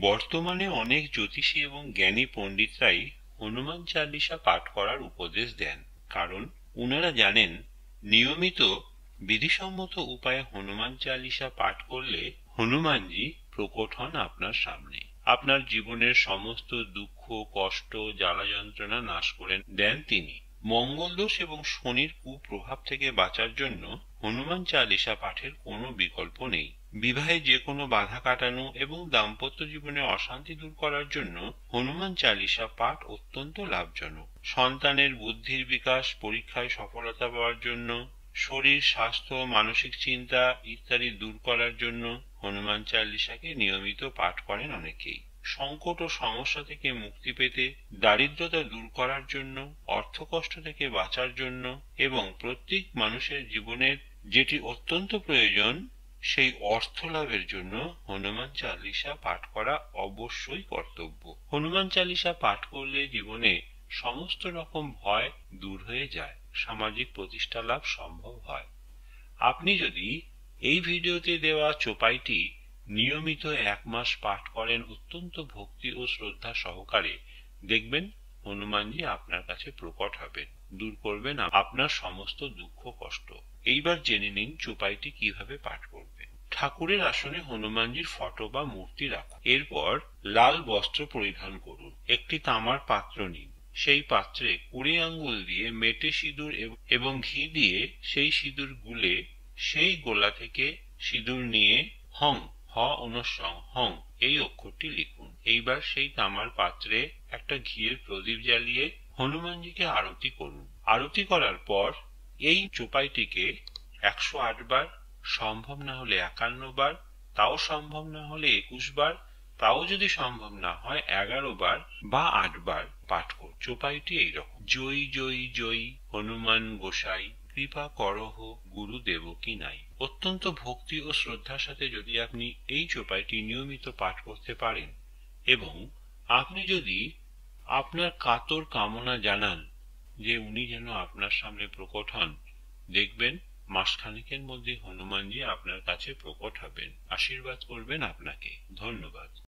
বর্তমানে অনেক জ্যোতিষী এবং জ্ঞানী পণ্ডিতরাই হনুমান চালিসা পাঠ করার উপদেশ দেন। কারণ উনারা জানেন, নিয়মিত বিধিসম্মত উপায়ে হনুমান চালিসা পাঠ করলে হনুমানজি প্রকট হন আপনার সামনে। আপনার জীবনের সমস্ত দুঃখ, কষ্ট জ্বালা যন্ত্রণা নাশ করে দেন তিনি। মঙ্গল দোষ এবং শনির কুপ্রভাব থেকে বাঁচার জন্য হনুমান চালিসা পাঠের কোনো বিকল্প নেই। বিবাহে যে কোনো বাধা কাটানো এবং দাম্পত্য জীবনে অশান্তি দূর করার জন্য হনুমান চালিসা পাঠ অত্যন্ত লাভজনক। সন্তানের বুদ্ধির বিকাশ, পরীক্ষায় সফলতা পাওয়ার জন্য, শরীর, স্বাস্থ্য, মানসিক চিন্তা ইত্যাদি দূর করার জন্য হনুমান চালিসাকে নিয়মিত পাঠ করেন অনেকেই। সংকট ও সমস্যা থেকে মুক্তি পেতে, দারিদ্রতা দূর করার জন্য, অর্থকষ্ট থেকে বাঁচার জন্য এবং প্রত্যেক মানুষের জীবনের যেটি অত্যন্ত প্রয়োজন, সেই অর্থ লাভের জন্য হনুমান চালিসা পাঠ করা অবশ্যই কর্তব্য। হনুমান চালিসা পাঠ করলে জীবনে সমস্ত রকম ভয় দূর হয়ে যায়, সামাজিক প্রতিষ্ঠা লাভ সম্ভব হয়। আপনি যদি এই ভিডিওতে দেওয়া চোপাইটি নিয়মিত এক মাস পাঠ করেন অত্যন্ত ভক্তি ও শ্রদ্ধা সহকারে। দেখবেন, হনুমানজি আপনার কাছে প্রকট হবেন, দূর করবেন আপনার সমস্ত দুঃখ, কষ্ট। এইবার জেনে নিন চোপাইটি কীভাবে পাঠ করবেন। ঠাকুরের আসনে হনুমানজির ফটো বা মূর্তি রাখুন। এরপর লাল বস্ত্র পরিধান করুন। একটি তামার পাত্র নিন। সেই পাত্রে কুড়ি আঙ্গুল দিয়ে মেটে সিঁদুর এবং ঘি দিয়ে সেই সিঁদুর গুলে সেই গোলা থেকে সিঁদুর নিয়ে হং হ হং। এই অক্ষরটি লিখুন। এইবার সেই তামার পাত্রে একটা ঘিয়ের প্রদীপ জ্বালিয়ে হনুমানজিকে আরতি করুন। আরতি করার পর এই চোপাইটিকে একশো আট বার, সম্ভব না হলে একান্ন বার, তাও সম্ভব না হলে একুশ বার, তাও যদি সম্ভব না হয় এগারো বার বা আট বার পাঠ কর চোপাইটি এইরকম। জয়ী জয়ী জয়ী, হনুমান গোসাই, কৃপা করহ গুরুদেব কি নাই। অত্যন্ত ভক্তি ও শ্রদ্ধার সাথে যদি আপনি এই চোপাইটি নিয়মিত পাঠ করতে পারেন, এবং আপনি যদি আপনার কাতর কামনা জানান যে উনি যেন আপনার সামনে প্রকট হন, দেখবেন মাসখানেকের মধ্যে হনুমানজি আপনার কাছে প্রকট হবেন। আশীর্বাদ করবেন আপনাকে। ধন্যবাদ।